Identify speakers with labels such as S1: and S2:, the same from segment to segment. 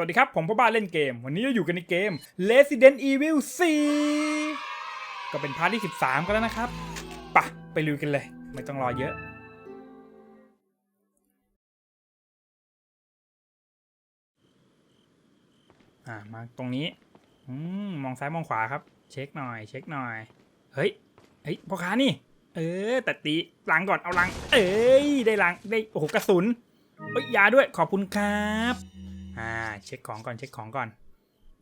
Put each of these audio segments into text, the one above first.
S1: วัสดีครับ ผมพ่อบ้านเล่นเกม วันนี้เราอยู่กันในเกม Resident Evil 4 ก็เป็นพาร์ทที่ 13 กันแล้วนะครับปะไปลุยกันเลย ไม่ต้องรอเยอะอ่ามาตรงนี้อืมมองซ้ายมองขวาครับ เช็คหน่อย เช็คหน่อย เฮ้ยเฮ้ยพ่อค้านี่ เออแต่ตีลังก่อนเอาลัง เอ้ยได้ลังได้โอ้โหกระสุนเฮ้ยยาด้วยขอบคุณครับ อ่า เช็คของก่อนเช็คของก่อน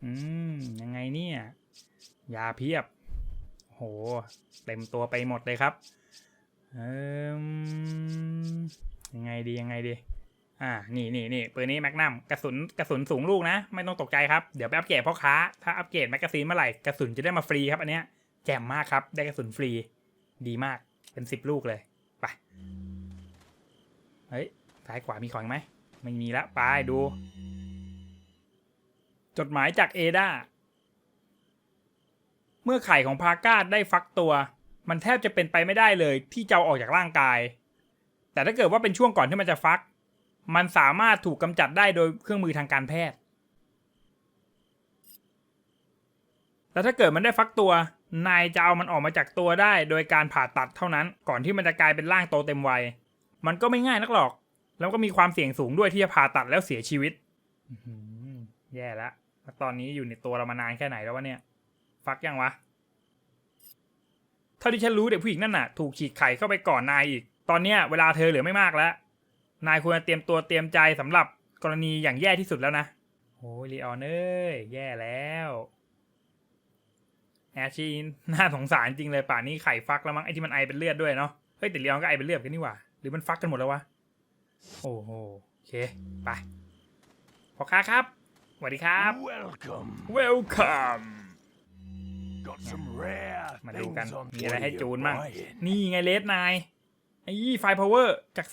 S1: อืม ยังไงเนี่ย ยาเพียบ โห เต็มตัวไปหมดเลยครับ เอมยังไงดียังไงดี อ่า นี่นี่นี่ปืนนี้แมกนัมกระสุนกระสุนสูงลูกนะ ไม่ต้องตกใจครับ เดี๋ยวไปอัปเกรดพ่อค้า ถ้าอัปเกรดแมกกาซีนเมื่อไหร่กระสุนจะได้มาฟรีครับอันเนี้ยแจ่มมากครับ ได้กระสุนฟรี ดีมาก เป็นสิบลูกเลย ไป เฮ้ย ซ้ายขวามีของไหม ไม่มีละ ไปดู จดหมายจากเอดาเมื่อไข่ของพาก้าได้ฟักตัว มันแทบจะเป็นไปไม่ได้เลยที่จะออกจากร่างกาย แต่ถ้าเกิดว่าเป็นช่วงก่อนที่มันจะฟัก มันสามารถถูกกำจัดได้โดยเครื่องมือทางการแพทย์ แต่ถ้าเกิดมันได้ฟักตัว นายจะเอามันออกมาจากตัวได้ โดยการผ่าตัดเท่านั้น ก่อนที่มันจะกลายเป็นร่างโตเต็มวัย มันก็ไม่ง่ายนักหรอก แล้วก็มีความเสี่ยงสูงด้วยที่จะผ่าตัดแล้วเสียชีวิตแย่ล้วแล้ว ตอนนี้อยู่ในตัวเรามานานแค่ไหนแล้ววะเนี่ย ฟักยังวะ เท่าที่ฉันรู้เด็กผู้หญิงนั่นน่ะ ถูกฉีกไข่เข้าไปก่อนนายอีก ตอนเนี้ยเวลาเธอเหลือไม่มากแล้ว นายควรจะเตรียมตัวเตรียมใจสำหรับกรณีอย่างแย่ที่สุดแล้วนะโอ้ยลีออนเอ้ยแย่แล้วแอชีนน่าสงสารจริงเลยป่านนี้ไข่ฟักแล้วมั้งไอที่มันไอเป็นเลือดด้วยเนาะเฮ้ยแต่ลีออนก็ไอเป็นเลือดกันนี่หว่า หรือมันฟักกันหมดแล้ววะ โอ้โหโอเคไปพ่อค้าครับ สวัสดีครับ
S2: Welcome.
S1: Welcome
S2: Got some rare
S1: มาดูกัน
S2: things on
S1: มีอะไรให้
S2: for
S1: จู
S2: you,
S1: นมั่ง
S2: Brian.
S1: นี่ไงเลสนายไอ้ไฟพาวเวอร์จาก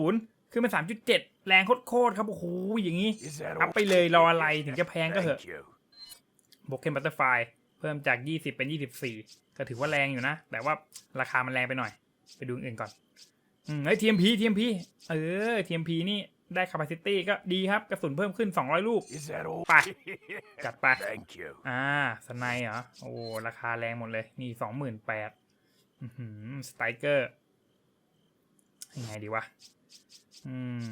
S1: 3.0 ขึ้นเป็น 3.7 แรงโคตรๆครับ โอ้โห อย่างนี้
S2: Is that
S1: อัพ
S2: all?
S1: ไปเลยรออะไรถึงจะแพงก็เหอะ
S2: Thank you.
S1: บ o กเคนบัตเตอร์ไฟเพิ่มจาก 20 เป็น 24 ก็ถือว่าแรงอยู่นะ แต่ว่าราคามันแรงไปหน่อย ไปดูอื่นก่อน อืมเฮ้ย TMP TMP เออ TMP นี่ ได้ capacity ก็ดีครับ กระสุนเพิ่มขึ้น 200 ลูก
S2: Is that all?
S1: ไป จัดไป
S2: Thank you.
S1: อ่า สไนเหรอ โอ้ ราคาแรงหมดเลย นี่สองหมื่นแปดสไตรเกอร์ ยังไงดีวะ อืม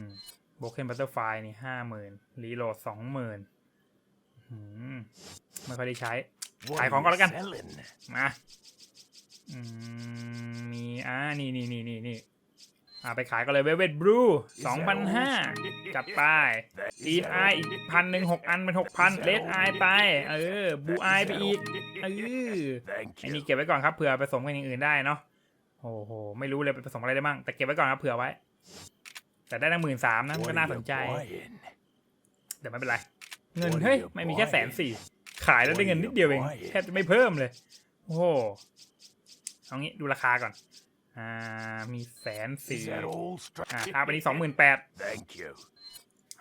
S1: โบเคนบัตเตอร์ไฟนี่ห้าหมื่นรีโหลดสองหมื่นไม่ค่อยได้ใช้
S2: What
S1: Ai
S2: are
S1: còn
S2: you
S1: có cái căn.
S2: selling?
S1: มาอืมมี อ่า นี่นี่นี่นี่นี่ อ่าไปขายก็เลยเวเวตบลูสองพันห้าจัดไปกรีนไออีกพันหนึ่งหกอันเป็นหกพันเลดไอไป เออบูไอไปอีกเออ
S2: Thank
S1: อันนี้เก็บไว้ก่อนครับเผื่อผสมกันอย่างอื่นได้เนาะโอ้โห ไม่รู้เลยไปผสมอะไรได้บ้างแต่เก็บไว้ก่อนครับเผื่อไว้ แต่ได้ตั้งหมื่นสามนะก็น่าสนใจแต่ไม่เป็นไร เงินเฮ้ยไม่มีแค่แสนสี่ขายแล้วได้เงินนิดเดียวเองแทบจะไม่เพิ่มเลย โอ้โหเอางี้ดูราคาก่อน อ่า มีแสน
S2: Is
S1: สี่
S2: that all? Stra-
S1: อ่าค่าไปนี้สองหมื่นแปด
S2: Thank you.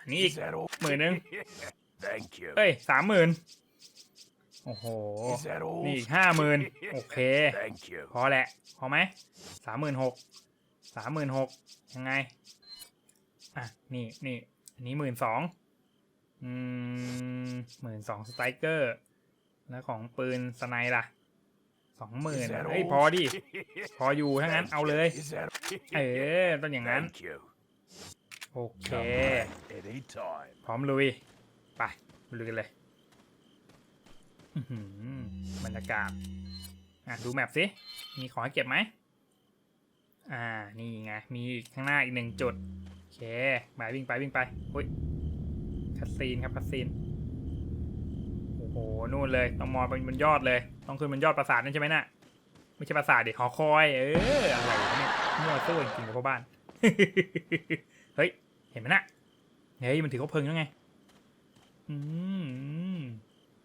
S1: อันนี้อีก
S2: Is that all?
S1: หมื่นหนึ่ง
S2: Thank you.
S1: เอ้ยสามหมื่นโอ้โห
S2: Is that all?
S1: นี่อีกห้าหมื่นโอเค
S2: Thank you.
S1: พอแหละ พอไหมสามหมื่นหกสามหมื่นหกยังไง อะ นี่นี่อันนี้หมื่นสองอืมหมื่นสองสไตรเกอร์ แล้วของปืนสไนล่ะ สองหมื่น
S2: Is that
S1: เฮ้ย
S2: all?
S1: พอดิ พออยู่ถ้างั้นเอาเลย
S2: Is that
S1: เออต้องอย่างนั้น
S2: Thank you.
S1: โอเค
S2: Anytime.
S1: พร้อมลุย ไปลุยกันเลยอื้อหือบรรยากาศ อะ ดูแมปสิ มีของให้เก็บไหม อ่า นี่ไง มีอีกข้างหน้าอีกหนึ่งจุด โอเค ไปวิ่งไปวิ่งไป อุ้ยคัสซีนครับคัสซีนโอ้โห นู่นเลยต้องมองไปบนยอดเลย ต้องขึ้นบนยอดปราสาทนั่นใช่ไหมน่ะไม่ใช่ปราสาทดิหอคอย เอออะไรเนี่ยมั่วซั่วจริงๆกับพ่อบ้าน เฮ้ย เห็นไหมน่ะเฮ้ยมันถือเขาเพิงแล้วไงอืม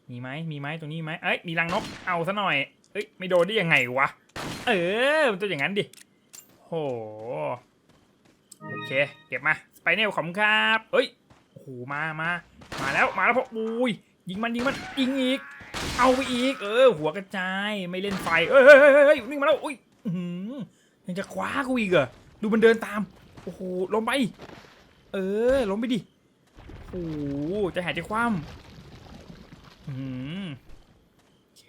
S1: มีไหมมีไหมตรงนี้ไหมเอ้ยมีรังนกเอาซะหน่อย เอ้ยไม่โดนได้ยังไงวะเออมันตัวอย่างนั้นดิโหโอเค เก็บมา สไปเนลขอบคุณครับ เอ้ยโอ้โหมามามาแล้วมาแล้วพออุ้ย ยิงมันยิงมันยิงอีก เอาไปอีก เออ หัวกระจายไม่เล่นไฟเอ้ยเฮ้ยเฮ้ยเฮ้ยนิ่งมาแล้วอุ้ยยังจะคว้ากูอีกเหรอดูมันเดินตามโอ้โหล้มไป เออล้มไปดิโอ้โหจะหายใจคว่ำอืมโอเค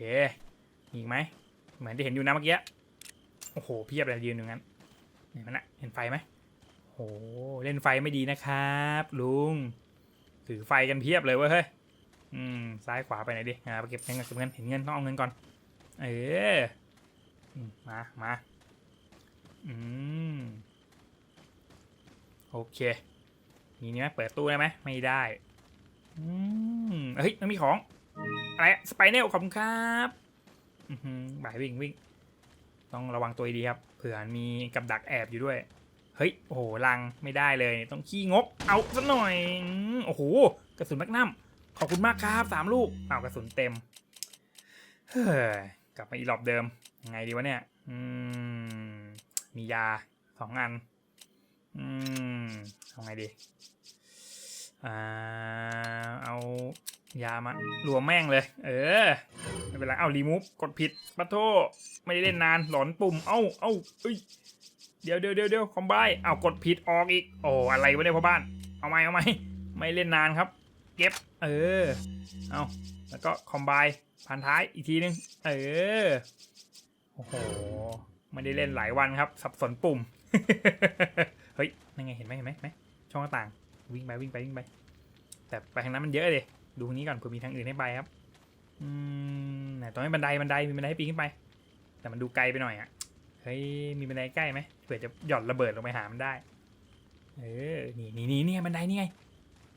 S1: มีอีกไหมเหมือนที่เห็นอยู่นะเมื่อกี้โอ้โหเพียบเลยยืนอยู่งั้นเห็นมันนะเห็นไฟไหมโอ้โหเล่นไฟไม่ดีนะครับ ลุงถือไฟกันเพียบเลยเว้ย อืมซ้ายขวาไปไหนดิอ่าไปเก็บเงินเก็บเงินเห็นเงินต้องเอาเงินก่อน เออมามาอืมโอเคมีนี่ไหมเปิดตู้ได้ไหมไม่ได้อืมเฮ้ยมันมีของอะไรสไปเนลขอบคุณครับอือหือบ่ายวิ่งวิ่ง ต้องระวังตัวดีครับ เผื่อมีกับดักแอบอยู่ด้วย เฮ้ย โอ้โหลังไม่ได้เลย ต้องขี้งก เอาซะหน่อย โอ้โห กระสุนแมกนัม ขอบคุณมากครับสามลูกเอากระสุนเต็ม เฮ้ย กลับมาอีหลอบเดิม ยังไงดีวะเนี่ย อืม มียาสองอัน อืมเอาไงดี อ่า เอายามารวมแม่งเลย เออ ไม่เป็นไร เอารีมูฟ กดผิดปะโทไม่ได้เล่นนาน หลอนปุ่ม เอ้า เอ้าเอ้ย เดี๋ยวเดี๋ยวเดี๋ยวเดี๋ยวคอมไบเอากดผิดออกอีก โอ้ อะไรวะเนี่ยพ่อบ้าน เอาไหมเอาไหมไม่เล่นนานครับ เก็บ เออ เอาแล้วก็คอมไบพันท้ายอีกทีนึง เออ โอ้โห ไม่ได้เล่นหลายวันครับ สับสนปุ่ม เฮ้ยนั่นไงเห็นไหมเห็นไหมเห็นไหมช่องหน้าต่าง วิ่งไปวิ่งไปวิ่งไป แต่ไปทางนั้นมันเยอะเลยดูทางนี้ก่อนเผื่อมีทางอื่นให้ไปครับ อืมไหนตรงนี้บันไดบันไดมีบันไดให้ปีนขึ้นไป แต่มันดูไกลไปหน่อยอะ เฮ้ย มีบันไดใกล้ไหมเผื่อจะหย่อนระเบิดลงไปหามันได้ เออ นี่นี่นี่นี่ไงบันไดนี่ไง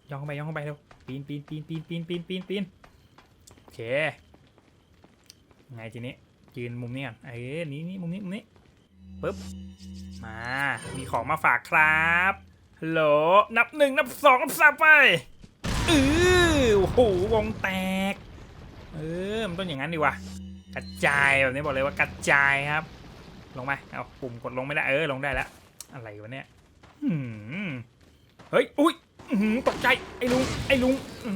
S1: ย่องเข้าไปย่องเข้าไปเร็วปีนปีนปีนปีนปีนปีนปีนปีนโอเคไงทีนี้ยืนมุมนี้ก่อนเอ้ยนี่นี่มุมนี้มุมนี้ปึ๊บมามีของมาฝากครับฮัลโหลนับหนึ่งนับสองนับสามไปเออโอ้โหวงแตกเออมันต้องอย่างนั้นดีวะกระจายแบบนี้บอกเลยว่ากระจายครับ ลงมาเอาปุ่มกดลงไม่ได้เออลงได้แล้วอะไรวะเนี่ยเฮ้ยอุ้ย ตกใจ ไอ้ลุง ไอ้ลุงอื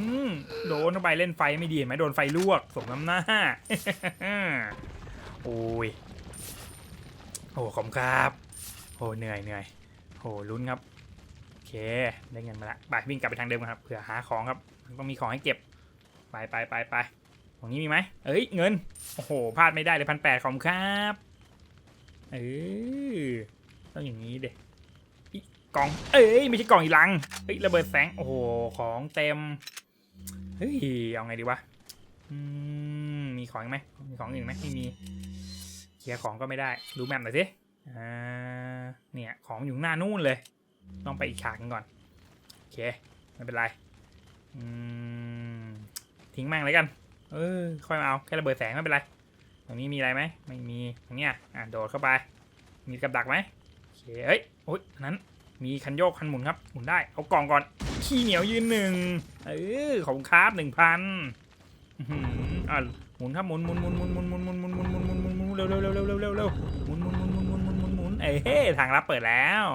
S1: โดนเข้าไปเล่นไฟไม่ดีเห็นไหมโดนไฟลวกสมน้ำหน้า โอ้ย โอ้ขอบครับ โอ้เหนื่อยเหนื่อยโอ้ลุ้นครับ โอเค ได้เงินมาละ ไปวิ่งกลับไปทางเดิมครับ เผื่อหาของครับ มันต้องมีของให้เก็บ ไปไปไปไปตรงนี้มีไหมเอ้ย เงิน โอ้โห พลาดไม่ได้เลยพันแปดขอบครับ เออต้องอย่างนี้เด็อี กล่อง เอ้ยไม่ใช่กล่องอีลัง เฮ้ยระเบิดแสง โอ้โห ของเต็ม เฮ้ย เอาไงดีวะมีของไหมมีของอื่นไหมไม่มี เคลียร์ของก็ไม่ได้ ดูแมปหน่อยสิ อ่า เนี่ย ของอยู่หน้านู่นเลย ต้องไปอีกฉากนึงก่อน โอเค ไม่เป็นไร อืม ทิ้งแม่งเลยกัน เออ ค่อยมาเอา แค่ระเบิดแสงไม่เป็นไร ตรงนี้มีอะไรไหม ไม่มี ตรงเนี้ย อะ โดดเข้าไป มีกับดักไหมโอเคเฮ้ยโอ๊ยนั้น มีคันโยกคันหมุนครับ หมุนได้ เอากล่องก่อน ขี้เหนียวยืนหนึ่งเออของคราฟหนึ่งพันอะหมุนครับหมุนหมุนหมุนหมุนหมุนหมุนหมุนหมุนหมุนหมุนหมุนหมุนหมุนเร็วเร็วเร็วเร็วเร็วเร็วเร็วหมุนหมุนหมุนหมุนหมุนหมุนหมุนหมุนเอ้ยทางลับเปิดแล้ว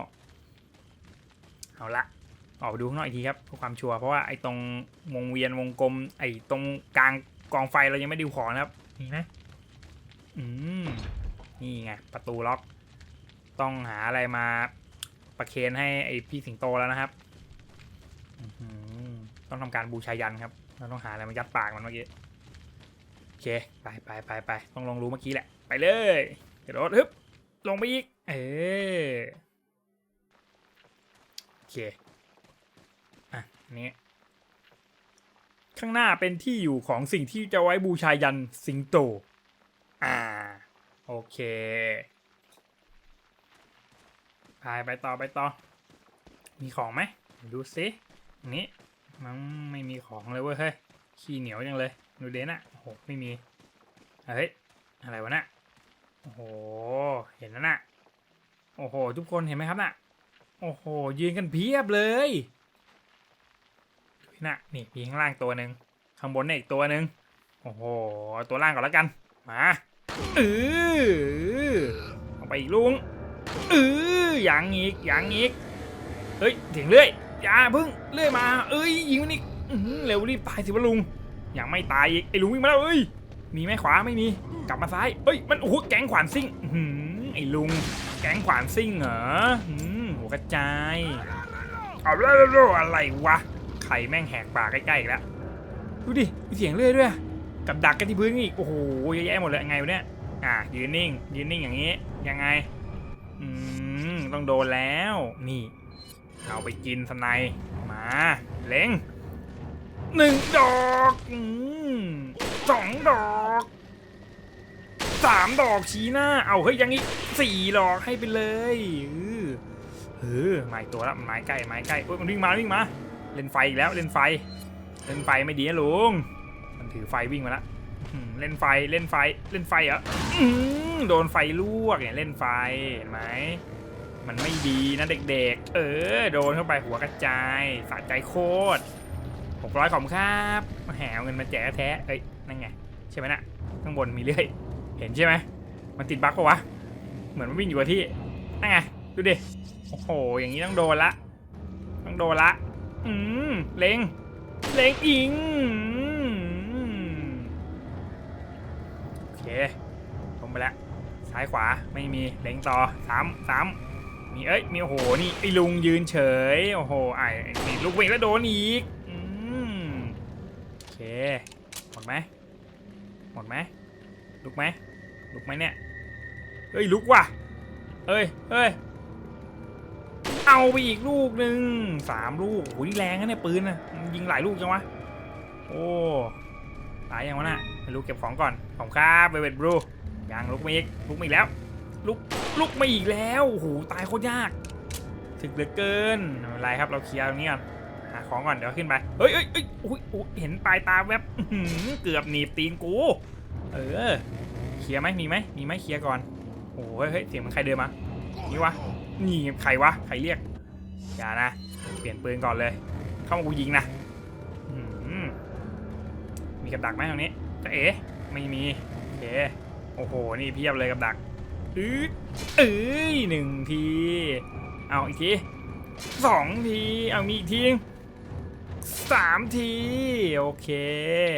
S1: เอาละออกไปดูข้างนอกอีกทีครับเพื่อความชัวร์เพราะว่าไอ้ตรงวงเวียนวงกลม ไอ้ตรงกลางกองไฟเรายังไม่ดูของนะครับนี่นะอืมนี่ไงประตูล็อก ต้องหาอะไรมา ประเคนให้ไอพี่สิงโตแล้วนะครับต้องทำการบูชายันครับ เราต้องหาอะไรมายัดปากมันเมื่อกี้ โอเค ไปไปไปไปต้องลองรู้เมื่อกี้แหละ ไปเลยกระโดดฮึบลงไปอีก เออโอเค อะอันนี้ข้างหน้าเป็นที่อยู่ของสิ่งที่จะไว้บูชายันสิงโต อ่า โอเค ไปไปต่อไปต่อ มีของไหมดูสินี้มันไม่มีของเลยเว้ยเฮ้ยขี้เหนียวจังเลยดูเดนอะโอ้โหไม่มีเฮ้ยอะไรวะน่ะโอ้โหเห็นแล้วน่ะโอ้โหทุกคนเห็นไหมครับน่ะโอ้โหยืนกันเพียบเลยน่ะนี่มีข้างล่างตัวหนึ่งข้างบนเนี่ยอีกตัวหนึ่งโอ้โหตัวล่างก่อนแล้วกันมาเออเอาไปอีกลุง เออยังอีกยังอีก เฮ้ยถีงเรื่อยอย่าพึ่งเรื่อยมา เอ้ยยิงมันอีกเร็วรีบตายสิวะลุงยังไม่ตายอีกไอ้ลุงวิ่งมาแล้วเอ้ยมีไหมขวาไม่มีกลับมาซ้ายเอ้ยมันโอ้โหแก๊งขวานซิ่งหือไอ้ลุง แก๊งขวานซิ่งเหรออืมหัวกระจายเอาแล้วอะไรวะใใครแม่งแหกปากใกล้ๆอีกแล้วดูดิมีเสียงเรื่อยด้วยกับดักกันที่พื้นอีกโอ้โหเยอะแยะหมดเลยยังไงวะเนี่ยอะยืนนิ่งยืนนิ่งอย่างนี้ยังไง อืมต้องโดนแล้ว นี่ เอาไปกินสไนด์มาเล็งหนึ่งดอกอืมสองดอกสามดอกชี้หน้า เอาเฮ้ยยังอีกสี่ดอกให้ไปเลยเออเออมาอีกตัวละไม้ใกล้ไม้ใกล้โอ้ยมันวิ่งมาวิ่งมา เล่นไฟอีกแล้วเล่นไฟ เล่นไฟไม่ดีนะลุงมันถือไฟวิ่งมาละอื้อหือ เล่นไฟเล่นไฟเล่นไฟเหรอ,อโดนไฟลวกเนี่ยเล่นไฟเห็นไหมมันไม่ดีนะเด็กๆ เออ โดนเข้าไปหัวกระจายสะใจโคตรหกร้อยขอบคุณครับแหมเงินมาแจกแท้เอ้ยนั่นไงใช่ไหมนะข้างบนมีเรื่อย เห็นใช่ไหมมันติดบั๊กปะวะ เหมือนมันวิ่งอยู่กับที่นั่นไงดูดิโอ้โหอย่างนี้ต้องโดนละ ต้องโดนละ อืมเล็งเล็งอิง โอเคลงไปแล้วซ้ายขวาไม่มีเล็งต่อสามสามมีเอ้ยมีโอ้โหนี่ไอ้ลุงยืนเฉยโอ้โหไอ้นี่ลูกเวงแล้วโดนอีกอืมโอเคหมดไหมหมดไหมลุกไหมลุกไหมเนี่ยเฮ้ยลุกว่ะเอ้ยเอ้ยเอาไปอีกลูกหนึ่งสามลูกโอ้ยแรงนะเนี่ยปืนนะยิงหลายลูกจังวะโอ้ตายยังวะน่ะไม่รู้เก็บของก่อน ของครับเวเวตบลูยังลุกไมาอีกลุกมาอีกแล้วลุกลุกไมาอีกแล้วโอ้โหตายโคตรยากถึกเหลือเกินไม่เป็นไรครับเราเคลียร์ตรงนี้ก่อนหาของก่อนเดี๋ยวขึ้นไปเฮ้ยเฮ้ยเฮ้ยอุ๊ยอุ๊ยเห็นปลายตาแวบเกือบหนีบตีนกู เออเคลียร์ไหมมีไหมมีไหมเคลียร์ก่อนโอ้โหเฮ้ยเสียงมันใครเดินมานี่วะนี่ใครวะใครเรียกอย่านะ เปลี่ยนปืนก่อนเลย เข้ามากูยิงนะมีกับดักไหมตรงนี้จะเอ๋ ไม่มีโอเคโอ้โห นี่เพียบเลยกับดักอื้อเอ้ยหนึ่งที เอาอีกทีสองที เอามีอีกทีนึงสามที โอเค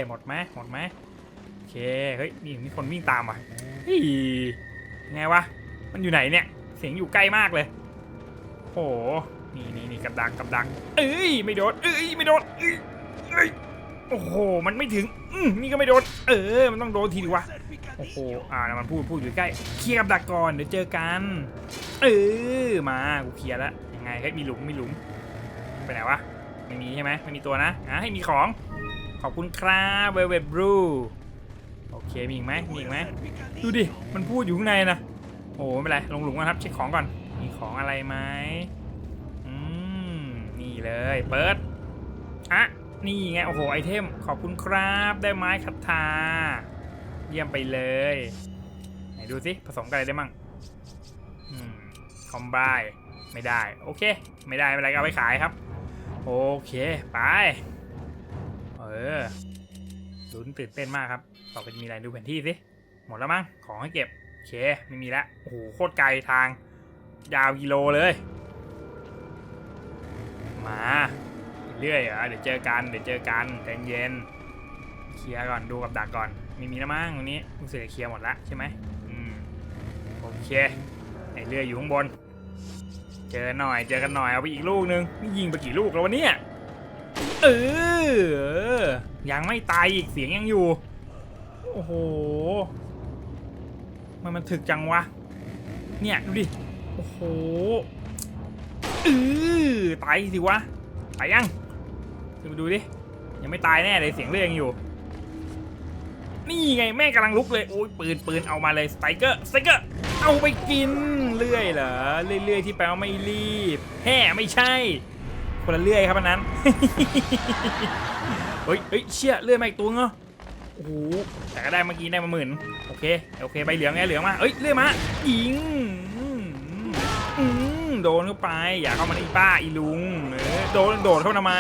S1: หมดไหมหมดไหมโอเค เฮ้ย นี่มีคนวิ่งตามว่ะเฮ้ยไงวะ มันอยู่ไหนเนี่ย เสียงอยู่ใกล้มากเลยโอ้โหนี่นี่นี่กับดักกับดัก เอ้ย ไม่โดน เอ้ย ไม่โดนเอ้ย โอ้โห มันไม่ถึง อืมนี่ก็ไม่โดน เออ มันต้องโดนทีดิวะ โอ้โห อ่านะมันพูดพูดอยู่ใกล้ เคลียร์กับดักก่อนเดี๋ยวเจอกัน เออ มา กูเคลียร์แล้ว ยังไงเฮ้ยมีหลุม มีหลุม ไปไหนวะ ไม่มีใช่ไหมไม่มีตัวนะ อะให้มีของ ขอบคุณครับเวเวตบลูโอเค มีอีกไหมมีอีกไหมดูดิ มันพูดอยู่ข้างในนะ โอ้ไม่เป็นไร ลงหลุมก่อนครับ เช็คของก่อน มีของอะไรไหมอืม นี่เลย เปิด อะ นี่ไง โอ้โห ไอเทม ขอบคุณครับ ได้ไม้คัตทาเยี่ยมไปเลย ไหนดูสิ ผสมกันอะไรได้มั่งอืมคอมไบไม่ได้ โอเค ไม่ได้ ไม่เป็นไรก็เอาไปขายครับ โอเค ไป เออลุ้นตื่นเต้นมากครับ ต่อไปจะมีอะไรดูแผนที่สิ หมดแล้วมั้ง ของให้เก็บ โอเค ไม่มีล้วโอ้โห โคตรไกลทาง ยาวกิโลเลย มา เรื่อยเหรอเดี๋ยวเจอกันเดี๋ยวเจอกันใจเย็นเคลียร์ก่อนดูกับดักก่อนมีมีแล้วมั้งตรงนี้รู้สึกจะเคลียร์หมดละใช่ไหมอืมโอเคไอเรื่อยอยู่ข้างบน เจอหน่อยเจอกันหน่อยเอาไปอีกลูกนึงนี่ยิงไปกี่ลูกแล้ววะเนี่ยเออเออยังไม่ตายอีกเสียงยังอยู่โอ้โหมันมันถึกจังวะเนี่ยดูดิโอ้โหเออตายสิวะตายยัง ดูดูดิ ยังไม่ตายแน่เลยเสียงเรื่องอยู่ นี่ไงแม่กำลังลุกเลยโอ้ยปืนปืนเอามาเลยสไตเกอร์สไตเกอร์เอาไปกินเรื่อยเหรอเรื่อยๆที่แปลว่าไม่รีบแห่ไม่ใช่ คนละเรื่อยครับอันนั้นเฮ้ยเฮ้ยเชี่ยเลื่อยมาอีกตัวเงาโอ้โหแต่ก็ได้เมื่อกี้ได้มาหมื่นโอเคโอเคใบเหลืองไงเหลืองมาเอ้ยเลื่อยมายิงโดนเข้าไป อย่าเข้ามาในป้าอีลุงเออโดนโดดเข้ามาทำไม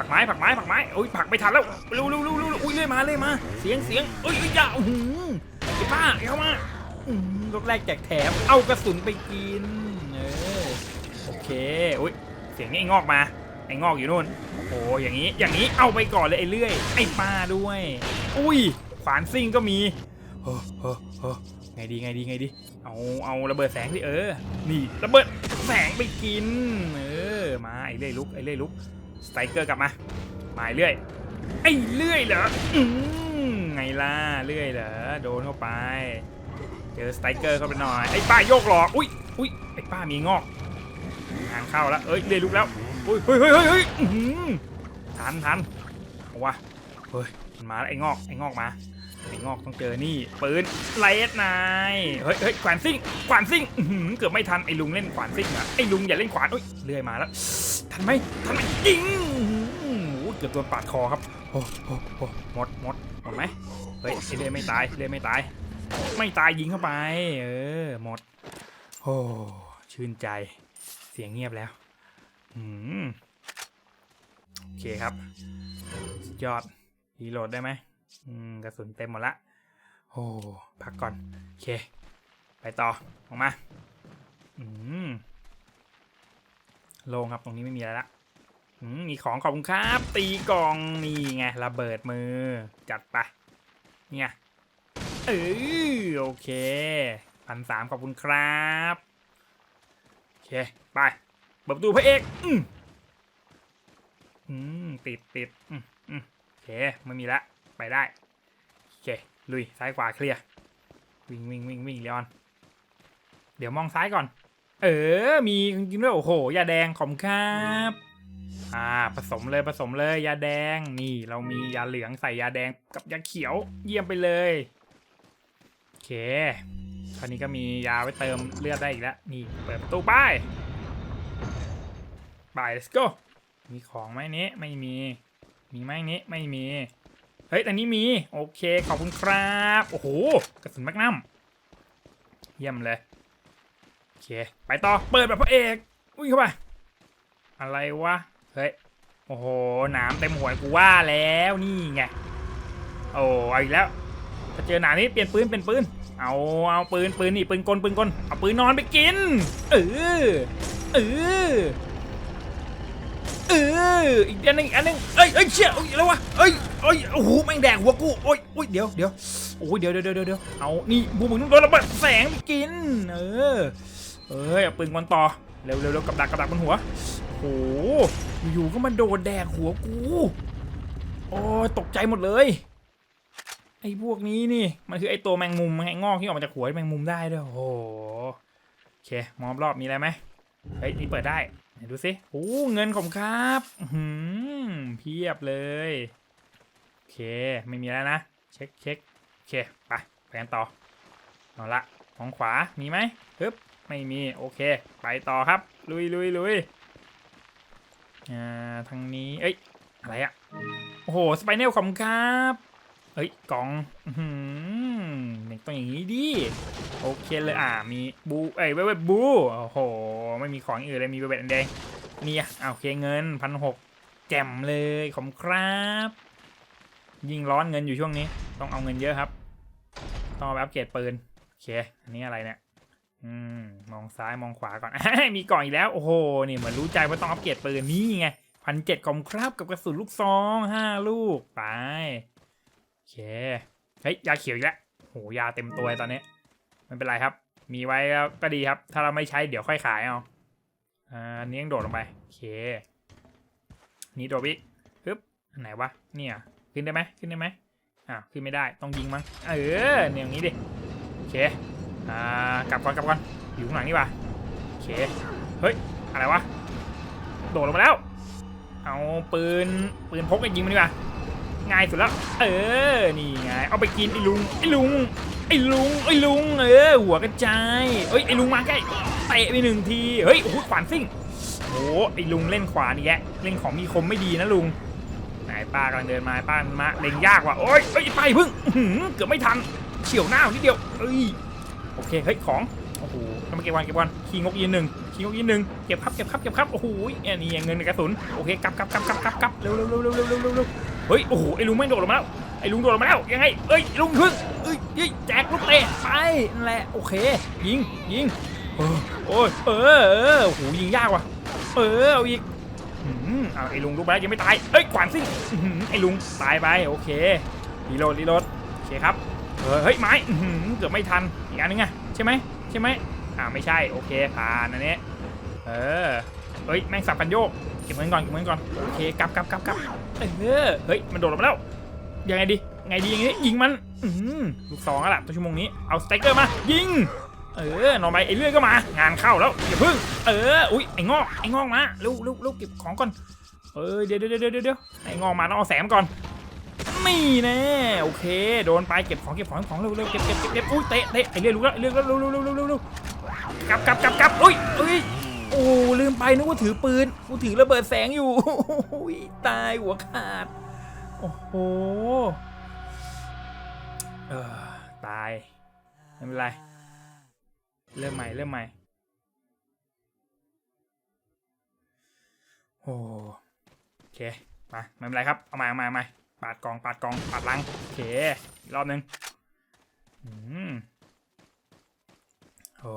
S1: ผักไม้ผักไม้ผักไม้โอ้ยผักไม่ทันแล้วเร็วเร็วเร็วเร็วอุ้ยเลื่อยมาเลื่อยมา เสียงเสียงเอ้ยเอ้ยอย่าอื้อหือไอ้ป้าเข้ามาอืมรถแรกแจกแถมเอากระสุนไปกินเออโอเคอุ้ยเสียงนี้ไอ้งอกมาไอ้งอกอยู่นู่นโอ้อย่างนี้อย่างนี้เอาไปก่อนเลยไอ้เลื่อยไอ้ปลาด้วย อุ้ยขวานซิ่งก็มีเฮ้อเฮ้อเฮ้อไงดีไงดีไงดี เอาเอาระเบิดแสงสิเออ นี่ระเบิดแสงไปกิน เออมาไอ้เลื่อยลุกไอ้เลื่อยลุก สไตรเกอร์กลับมาหมายเรื่อยไอ้เลื่อยเหรออืมไงล่ะเลื่อยเหรอโดนเข้าไป เจอสไตรเกอร์เข้าไปหน่อยไอ้ป้าโยกหลอกอุ้ยอุ้ยไอ้ป้ามีงอกงานเข้าแล้วเอ้ยเลื่อยลุกแล้วอุ้ยเฮ้ยเฮ้ยเฮ้ยทันทันเอาวะเฮ้ยมันมาแล้วไอ้งอกไอ้งอกมา ไอ้งอกต้องเจอนี่ปืนไลท์นายเฮ้ยเฮ้ยขวานซิ่งขวานซิ่งเกือบไม่ทันไอ้ลุงเล่นขวานซิ่งอะไอ้ลุงอย่าเล่นขวานอุ้ยเลื่อยมาแล้วทันไหมทันไหมยิงอื้อหือเกือบโดนปาดคอครับโอ้โหหมดหมดหมดไหมเฮ้ยไอ้เลื่อยไม่ตายเลื่อยไม่ตาย ไม่ตายยิงเข้าไปเออหมดโอ้ชื่นใจเสียงเงียบแล้วอืมโอเคครับ ยอดรีโหลดได้ไหม อืมกระสุนเต็มหมดละโอ้พักก่อน โอเค ไปต่อออกมา อืมโล่งครับตรงนี้ไม่มีอะไรละอืมมีของขอบคุณครับ ตีกองนี่ไงระเบิดมือ จัดไป เนี่ยเออโอเคพันสามขอบคุณครับโอเคไปเปิดประตูพระเอก อืมอืมติดติดอืมอืมโอเคไม่มีละ ไปได้ โอเค ลุย ซ้ายขวาเคลียร์ วิ่งวิ่งวิ่งวิ่งเลออน เดี๋ยวมองซ้ายก่อน เออ มีจริงด้วย โอ้โห ยาแดงขอบคุณครับ อ่า ผสมเลยผสมเลย ยาแดง นี่เรามียาเหลืองใส่ยาแดงกับยาเขียว เยี่ยมไปเลย โอเค คราวนี้ก็มียาไว้เติมเลือดได้อีกแล้ว นี่ เปิดประตูไปไป let's go มีของไหมนี้ไม่มี มีไหมนี้ไม่มี เฮ้ยอันนี้มี โอเค ขอบคุณครับ โอ้โห กระสุนแมกนัมเยี่ยมเลย โอเค ไปต่อ เปิดแบบพระเอกอุ้ยเข้าไป อะไรวะ เฮ้ย โอ้โห หนามเต็มหัวกูว่าแล้วนี่ไง โอ้เอาอีกแล้ว ถ้าเจอหนามนี้เปลี่ยนปืน เปลี่ยนปืน เอา เอาปืน ปืนนี่ ปืนกล ปืนกล เอาปืนนอนไปกิน เออ เออ เอออีกอันหนึงอีกอันหนึงเอ้ยเอ้ยเชี่ยเอ้ยแล้ววะเอ้ยเอ้ยโอ้โหแม่งแดกหัวกูโอ้ยโอ้ยเดี๋ยวเดี๋ยวโอ้ยเดี๋ยวเดี๋ยวเดี๋ยวเดี๋ยวเอานี่บูมึงโดนระเบิดแสงไปกินเออเอ้ยเอาปืนกลต่อเร็วเร็วเร็วกับดักกับดักบนหัวโอ้โหอยู่ๆก็มาโดนแดกหัวกูโอ้ยตกใจหมดเลย ไอ้พวกนี้นี่มันคือไอ้ตัวแมงมุมไอ้งอกที่ออกมาจากหัวอ้แมงมุมได้ด้วยโอ้โหโอเคมอบรอบมีอะไรไหม เฮ้ยนี่เปิดได้ดูสิโอ้เงินของครับหืมเพียบเลย โอเค ไม่มีแล้วนะ เช็คเช็คโอเค ไป ไปกันต่อเอาละของขวา มีไหมฮึบ ไม่มี โอเค ไปต่อครับ ลุยลุยลุยอ่า ทางนี้ เอ้ย อะไรอะโอ้โห สไปเนลขอบคุณครับ เอ้ย กล่อง อือ หือเนี่ยต้องอย่างนี้ดิโอเคเลยอ่ามีบูเอ้ยเว็บบูโอ้โหไม่มีของอื่นเลยมีเว็บอันแดงนี่อะโอเคเงินพันหกแจ่มเลยขอบครับ ยิงร้อนเงินอยู่ช่วงนี้ ต้องเอาเงินเยอะครับ ต้องเอาไปอัปเกรดปืนโอเคอันนี้อะไรเนี่ยอืมมองซ้ายมองขวาก่อนมีกล่องอีกแล้วโอ้โหนี่เหมือนรู้ใจว่าต้องอัปเกรดปืนนี่ไงพันเจ็ดกลมครับกับกระสุนลูกซองห้าลูกไปโอเคเฮ้ยยาเขียวอีกแล้ว โหยาเต็มตัวตอนนี้ไม่เป็นไรครับ มีไว้แล้วก็ดีครับ ถ้าเราไม่ใช้เดี๋ยวค่อยขายเอาอ่านนี้ยังโดดลงไปโอเค นี่โดดวิปึ๊บอันไหนวะเนี่ยขึ้นได้ไหมขึ้นได้ไหมอ่าวขึ้นไม่ได้ต้องยิงมั้งเออเนี่ยอย่างนี้ดิโอเคอ่ากลับก่อนกลับก่อนอยู่ข้างหลังนี่ป่ะโอเคเฮ้ยอะไรวะโดดลงมาแล้ว เอาปืนปืนพกไปยิงมันดีกว่า ง่ายสุดแล้ว เออ นี่ไง เอาไปกินไอ้ลุง ไอ้ลุง ไอ้ลุง ไอ้ลุง เออ หัวกระจายเฮ้ย ไอ้ลุงมาใกล้ เตะไปหนึ่งที เฮ้ย โอ้โหขวานซิ่งโอ้ไอ้ลุงเล่นขวานอีกแยะ เล่นของมีคมไม่ดีนะลุงไหนป้ากำลังเดินมาป้ามันมาเล็งยากว่ะ โอ้ยเอ้ยไปพึ่งเกือบไม่ทัน เฉียวหน้านิดเดียว เอ้ย โอเค เฮ้ย ของ โอ้โหทำไมเก็บวันเก็บวัน ขี้งกยืนหนึ่ง อีกอีกหนึ่งเก็บครับเก็บครับเก็บครับโอ้โหอันนี้เงินในกระสุนโอเคกลับกลับกลับกลับกลับกลับเร็วเร็วเร็วเร็วเร็วเร็วเฮ้ยโอ้โหไอ้ลุงไม่โดดลงมาแล้วไอ้ลุงโดดลงมาแล้วยังไงเอ้ยลุงขึ้นเอ้ยแจกลูกเตะไปนั่นแหละโอเค ยิงยิงโอ้ยเออเออโหยิงยากว่ะเออเอาอีกเอาไอ้ลุงลุกไปแล้วยังไม่ตายเอ้ยขวานสิไอ้ลุงตายไปโอเครีโหลดรีโหลดโอเคครับเฮ้ยไม้เกือบไม่ทันอีกอันนึงไงใช่ไหมใช่ไหมอ่าไม่ใช่โอเคผ่านอันนี้ เออ เฮ้ย แม่งสับกันโยก เก็บเงินก่อน เก็บเงินก่อน โอเคกลับกลับกลับกลับเออ เฮ้ย มันโดดลงมาแล้ว ยังไงดี ไงดีอย่างงี้ ยิงมัน อืมลูกสองแล้วล่ะตัวชั่วโมงนี้ เอาสไตรเกอร์มา ยิง เออนอนไปไอ้เลื่อยก็มา งานเข้าแล้วอย่าพึ่ง เออ อุ้ย ไอ้งอก ไอ้งอกมาเร็วเร็วเร็วเก็บของก่อน เออเดี๋ยวเดี๋ยวเดี๋ยวเดี๋ยวไอ้งอกมาต้องเอาแสมก่อนนี่แน่โอเค โดนไปเก็บของเก็บของเก็บของเร็วเร็วเก็บเก็บเก็บเก็บอุ้ยเตะเตะไอ้เลื่อยรู้แล้วเลื่อยก็เร็วร็วเร็วเร็วเร็วเร็วกลับกลับกลับกลับอุ้ยอุ้ย โอ้ลืมไปนึกว่าถือปืนกูถือระเบิดแสงอยู่ตายหัวขาด โอ้โหเออตายไม่เป็นไร เริ่มใหม่เริ่มใหม่ โอ้โอเคมาไม่เป็นไรครับ เอามาเอามาเอามาปาดกองปาดกองปาดลังโอเครอบหนึ่งอืมโอ้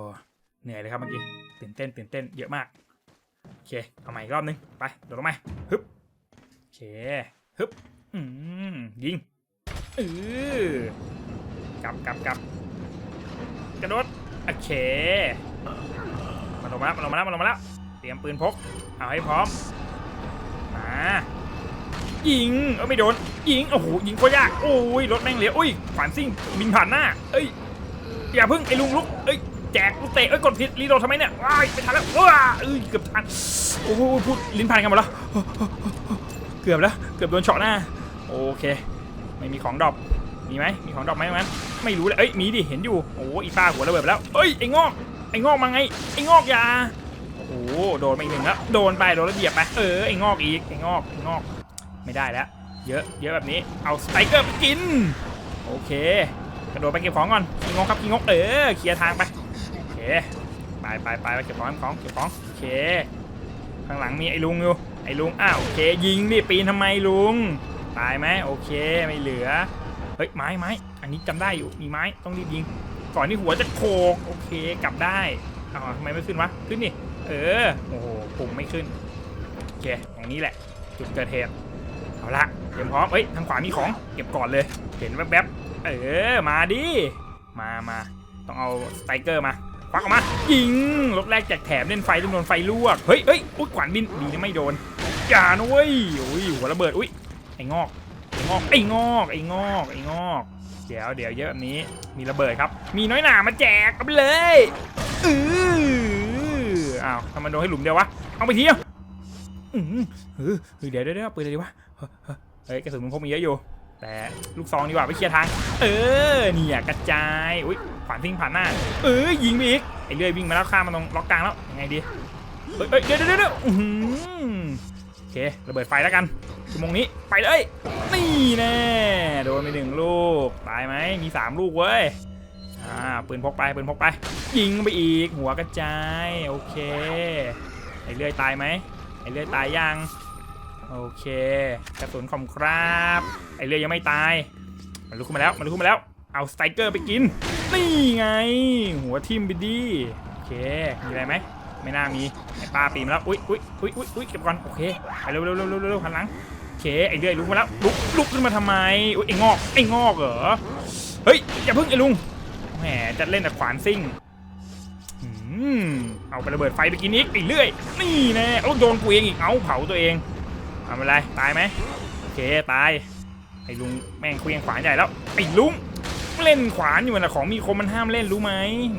S1: เหนื่อยเลยครับเมื่อกี้ ตื่นเต้นตื่นเต้นเยอะมากโอเคเอาใหม่อีกรอบหนึ่งไปโดดลงมาฮึบโอเคฮึบอืมยิงเออกลับกลับกลับกระโดดโอเคมันลงมาแล้วมันลงมาแล้วมันลงมาแล้วเตรียมปืนพกเอาให้พร้อมมายิงเออไม่โดนยิงโอ้โหยิงก็ยากโอ้ยรถแม่งเหลียวอุ้ยขวานซิ่งบินผ่านหน้า เอ้ยอย่าพึ่งไอ้ลุงลุกเอ้ย แจกลูเตะเอ้ยกดผิดรีโดทำไมเนี่ยว้ายไม่ทันแล้วว้าเอ้ยเกือบทันโอ้โหพูดลิ้นพันกันหมดแล้วเกือบแล้วเกือบโดนเฉาะหน้าโอเคไม่มีของดรอปมีไหมมีของดรอปไหมมันไม่รู้เลยเอ้ยมีดิเห็นอยู่โอ้อีป้าหัวระเบิดแล้วเอ้ยไอ้งอกไอ้งอกมาไงไอ้งอกยาโอ้โดนไปอีกหนึ่งแล้วโดนไปโดนแล้วเหยียบไปเออไอ้งอกอีกไอ้งอกไอ้งอกไม่ได้แล้วเยอะเยอะแบบนี้เอาสไตรเกอร์ไปกินโอเคกระโดดไปเก็บของก่อนกิงงกครับกิงงกเออเคลียร์ทางไป ไปไปไปไปเก็บของเก็บของเก็บของโอเคข้างหลังมีไอ้ลุงอยู่ไอ้ลุงอ้าวโอเคยิงดิปีนทำไมลุงตายไหมโอเคไม่เหลือเฮ้ยไม้ไม้อันนี้จำได้อยู่มีไม้ต้องรีบยิง ก่อนที่หัวจะโขกโอเคกลับได้อ้าวทำไมไม่ขึ้นวะขึ้นนี่เออโอ้โหปุ่มไม่ขึ้นโอเคตรงนี้แหละ จุดเกิดเหตุเอาละเตรียมพร้อมเอ้ยทางขวามีของเก็บก่อนเลย เห็นแวบๆเออมาดิมามาต้องเอาสไตเกอร์มา ควักออกมายิงรถแรกแจกแถมเล่นไฟต้องโดนไฟลวก เฮ้ยเฮ้ยอุ้ยขวานบินดีนะไม่โดน อย่านะเว้ยอุ้ยหัวระเบิดอุ้ยไอ้งอกไอ้งอกไอ้งอกไอ้งอกไอ้งอกเดี๋ยวเดี๋ยวเยอะแบบนี้มีระเบิดครับ มีน้อยหนามาแจกเอาไปเลยอืออ้าวทำไมโดนให้หลุมเดียววะเอาไปทีอะอือเออเอเดี๋ยวเดี๋ยวเปืนอะไรดีวะเฮ้ยกระสุนมึงพกมีเยอะอยู่ แต่ลูกซองดีกว่าไปเคลียร์ทาง เออเนี่ยกระจายอุ้ยขวานทิ้งผ่านหน้า เออยิงไปอีกไอ้เลื่อยวิ่งมาแล้วข้ามมาตรงล็อกกลางแล้วยังไงดีเฮ้ยเฮ้ยเดี๋ยวเดี๋ยวเดี๋ยวอื้อหือโอเคระเบิดไฟแล้วกันชั่วโมงนี้ไปเลยนี่แน่โดนไปหนึ่งลูกตายไหมมีสามลูกเว้ยอ่าปืนพกไปปืนพกไป ยิงไปอีกหัวกระจายโอเคไอ้เลื่อยตายไหมไอ้เลื่อยตายยัง โอเคกระสุนขอมครับไอ้เลื่อยยังไม่ตาย มันลุกขึ้นมาแล้วมันลุกขึ้นมาแล้วเอาสไตรเกอร์ไปกิน นี่ไง หัวทิมไปดีโอเค มีอะไรไหม ไม่น่ามีไอ้ป้าปีมแล้ว อุ้ยอุ้ยอุ้ยอุ้ยอุ้ยเก็บก่อน โอเค ไปเร็วเร็วเร็วเร็วเร็วหันหลัง โอเค ไอ้เลื่อยลุกมาแล้ว ลุกลุกขึ้นมาทำไม อุ้ยไอ้งอก ไอ้งอกเหรอ เฮ้ย อย่าพิ่งไอ้ลุง แหม จะเล่นแต่ขวานซิ่งอืมเอาไประเบิดไฟไปกินอีกไอ้เลื่อย นี่แน่เอาโดนกูเองอีก เอาเผาตัวเอง เอาไม่เป็นไรตายไหมโอเคตายไอ้ลุงแม่งเคลียงขวานใหญ่แล้วไอ้ลุงเล่นขวานอยู่นะของมีคมมันห้ามเล่นรู้ไหม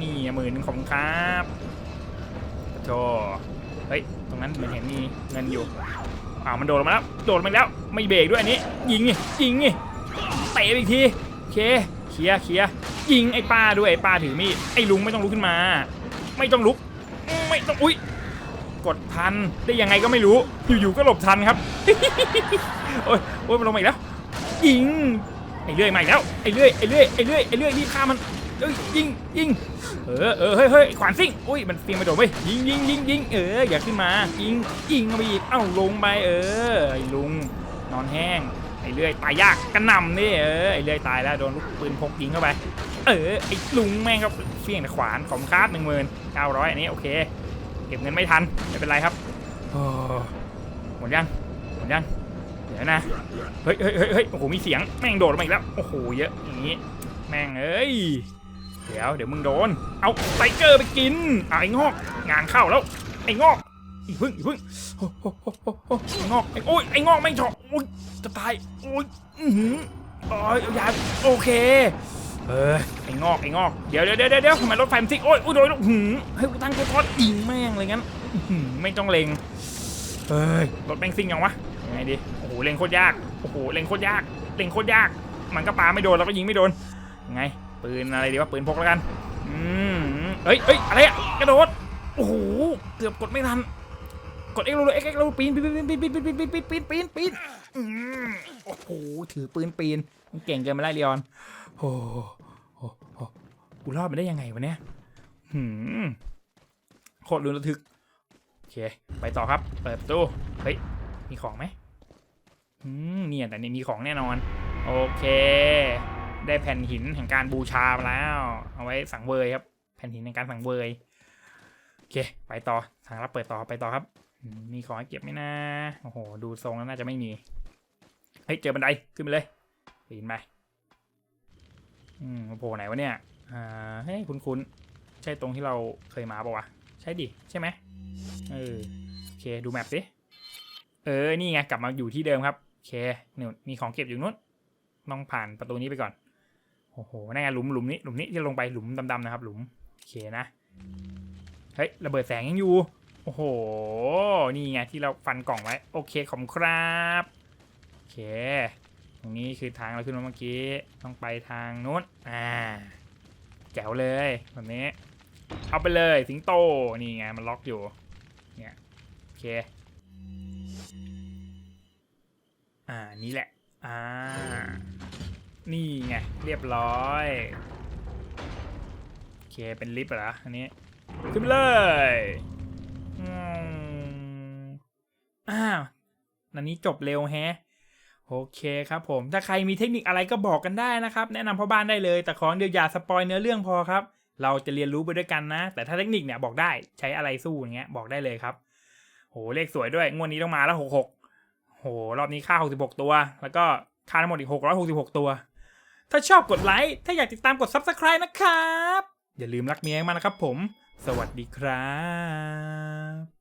S1: นี่หมื่นหนึ่งของครับโธ่เฮ้ยตรงนั้นเหมือนเห็นมีเงินอยู่อ้าวมันโดดมาแล้วโดดมาแล้วไม่เบรกด้วยอันนี้ ยิงไงยิงไงเตะอีกทีโอเคเคลียเคลียยิงไอ้ป้าด้วยไอ้ป้าถือมีดไอ้ลุงไม่ต้องลุกขึ้นมา ไม่ต้องลุก ไม่ต้องอุ้ย กดทันได้ยังไงก็ไม่รู้ อยู่ๆก็หลบทันครับ โอ้ยโอ้ยมันลงมาอีกแล้วยิงไอ้เลื่อยมาอีกแล้วไอ้เลื่อยไอ้เลื่อยไอ้เลื่อยไอ้เลื่อยรีบฆ่ามันเอ้ยยิงยิงเออเออเฮ้ยเฮ้ยขวานซิ่งอุ้ยมันเฟียงมาโดดเว้ยยิงยิงยิงยิงเอออย่าขึ้นมายิงยิงเข้าไปอีกเอ้าลงไปเออไอ้ลุงนอนแห้งไอ้เลื่อยตายยากกระหน่ำนี่เออไอ้เลื่อยตายแล้วโดนลูกปืนพกยิงเข้าไป เออไอ้ลุงแม่งก็เฟี้ยงแต่ขวานของคาร์ดหนึ่งหมื่นเก้าร้อยอันนี้โอเค เก็บเงินไม่ทันไม่เป็นไรครับหมดยังหมดยังเดี๋ยวนะเฮ้ยเฮ้ยเฮ้ยโอ้โหมีเสียงแม่งโดดมาอีกแล้วโอ้โหเยอะอย่างนี้ แม่งเอ้ยเดี๋ยวเดี๋ยวมึงโดน เอาไทเกอร์ไปกินเอาไอ้งอก งานเข้าแล้ว ไอ้งอกอีพึ่งอีพึ่งโอ้โหไอ้งอกไอ้โอ้ยไอ้งอกแม่งเฉาะโอ้ยจะตายโอ้ยอือหือโอ้ยอยาโอเค เออไอ้งอกไอ้งอกเดี๋ยวเดี๋ยวเดี๋ยวเดี๋ยวทำไมรถไฟมันซิกโอ้ยอุ้ยโดนอื้อหือให้กูตั้งตัวทอดยิงแม่งเลยงั้นหือไม่ต้องเลงเฮ้ยรถแม่งซิ่งยังวะยังไงดีโอ้โหเลงโคตรยากโอ้โหเลงโคตรยากเลงโคตรยาก มันก็ปาไม่โดนแล้วก็ยิงไม่โดนยังไงปืนอะไรดีวะปืนพกแล้วกันอืมเอ้ยเอ้ยอะไรอะกระโดดโอ้โหเกือบกดไม่ทันกดเอ็กโลเอ็กเอ็กโลปีนปีนปีนปีนปีนปีนปีนปีนปีนปีนปีนโอ้โหถือปืนปีน มันเก่งเกินไปไล่เรียนโอ้โหโอ้โหกูรอดมาได้ยังไงวะเนี่ยหืมโคตรลุ้นระทึก โอเค ไปต่อครับ เปิดตู้ เฮ้ย มีของไหมอืมเนี่ยแต่นี่มีของแน่นอน โอเค ได้แผ่นหินแห่งการบูชามาแล้ว เอาไว้สังเวยครับ แผ่นหินในการสังเวย โอเค ไปต่อ ทางรับเปิดต่อ ไปต่อครับ มีของให้เก็บไหมนะ โอ้โห ดูทรงแล้วน่าจะไม่มี เฮ้ย เจอบันได ขึ้นไปเลย ปีนไปอืมโผล่ไหนวะเนี่ยอ่าเฮ้ยคุ้นๆใช่ตรงที่เราเคยมาปะวะใช่ดิใช่ไหมเออโอเคดูแมปสิเออนี่ไงกลับมาอยู่ที่เดิมครับโอเคนี่มีของเก็บอยู่นู้นต้องผ่านประตูนี้ไปก่อนโอ้โหนั่นไงหลุมหลุมนี้หลุมนี้ที่ลงไปหลุมดำๆนะครับ หลุมโอเคนะเฮ้ยระเบิดแสงยังอยู่โอ้โห นี่ไงที่เราฟันกล่องไว้ โอเคขอบคุณครับ โอเค ตรงนี้คือทางเราขึ้นมาเมื่อกี้ ต้องไปทางนู้น อ่า แจ๋วเลยแบบนี้ เอาไปเลยสิงโต นี่ไงมันล็อกอยู่ เนี่ย โอเค อ่า นี่แหละ อ่า นี่ไง เรียบร้อยโอเค เป็นลิฟต์เหรอ อันนี้ ขึ้นไปเลยอ้าวนันนี้จบเร็วแฮะ โอเคครับผม ถ้าใครมีเทคนิคอะไรก็บอกกันได้นะครับ แนะนำพ่อบ้านได้เลย แต่ของเดียวอย่าสปอยเนื้อเรื่องพอครับ เราจะเรียนรู้ไปด้วยกันนะ แต่ถ้าเทคนิคเนี่ยบอกได้ ใช้อะไรสู้อย่างเงี้ยบอกได้เลยครับ โห เลขสวยด้วย งวดนี้ต้องมาแล้วหกหกโห รอบนี้ค่าหกสิบหกตัว แล้วก็ค่าทั้งหมดอีกหกร้อยหกสิบหกตัว ถ้าชอบกดไลค์ ถ้าอยากติดตามกด subscribe นะครับ อย่าลืมรักเมียมากนะครับผม สวัสดีครับ